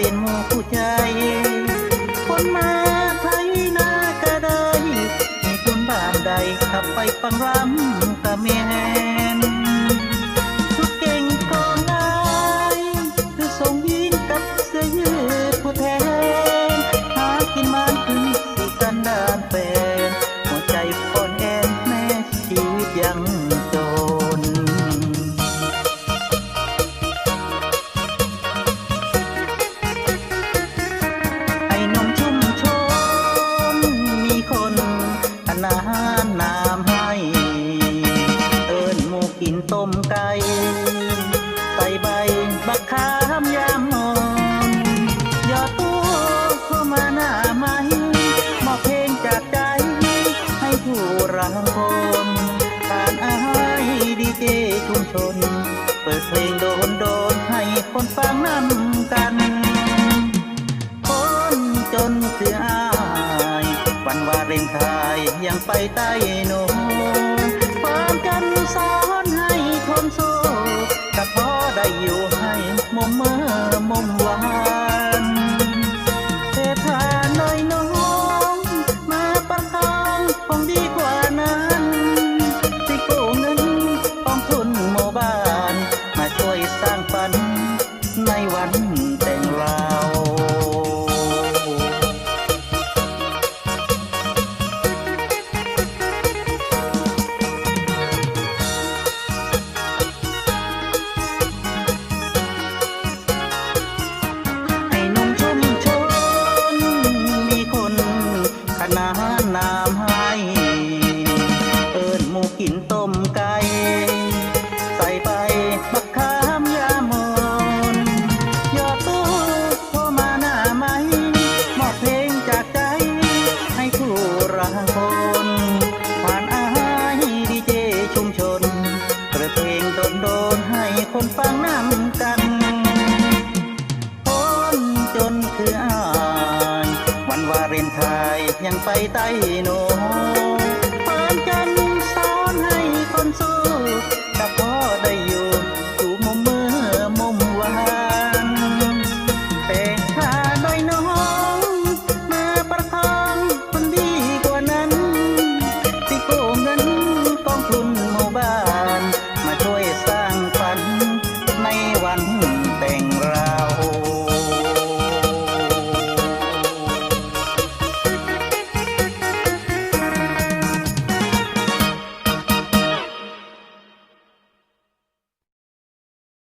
เป็นหมู่ผู้ใจคนมาไทยนากระไดมีคนบ้านใดขับไปฟังรำกะแม่ ต้มไก่ใส่ใบบักขามยามนอนยอดตัวเข้ามาหน้าไม้มอบเพลงจากใจ ให้ผู้รังคนผ่านอายดีเจชุมชน เปิดเพลงโดนโดนๆให้คนฟังนำกัน คนจนคืออายวันวาเลนไทน์ยังไปใต้โนนความกันสอน นานนามให้ เอิญหมูกินต้มไก่ใส่ไปบักขามยามนยอดตู้โทรมาหน้าไหมมอบเพลงจากใจ ให้ผู้รักคนผ่านอายดีเจชุมชนเปิดเพลงโดนโดนให้คนฟังน้ำกัน ไปใต้โนปานจันสอนให้คนสู้